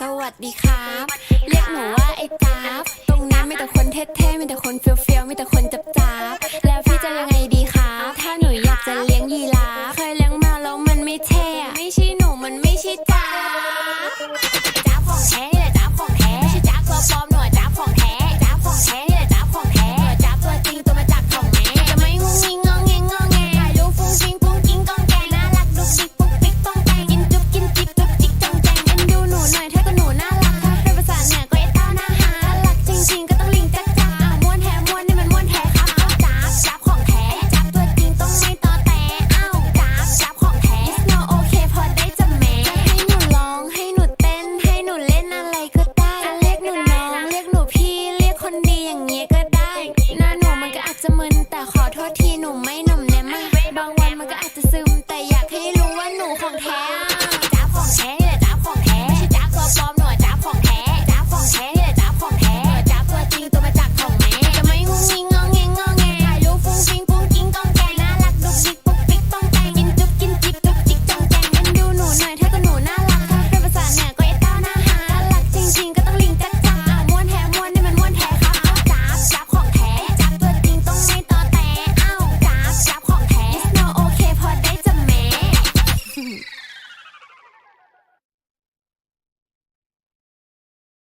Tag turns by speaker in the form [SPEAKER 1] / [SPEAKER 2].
[SPEAKER 1] สวัสดีครับ เรียกหนูว่าไอ้จ้าบตรงนั้นมีแต่คนเท่ๆมีแต่คนเฟี้ยวๆมีแต่คนจับจ้าบแล้วพี่จะยังไงดีครับ ถ้าหนูอยากจะเลี้ยงยีราฟเคยเลี้ยงมาแล้วมันไม่เท่อะไม่ใช่หนูมันไม่ใช่จ้าบ ดีอย่างเงี้ยก็ได้หน้าหนูมันก็อาจจะมึนแต่ขอโทษทีหนูไม่หนุ่มแน่มากบางวันมันก็อาจจะซึมแต่อยากให้รู้ว่าหนูของแท้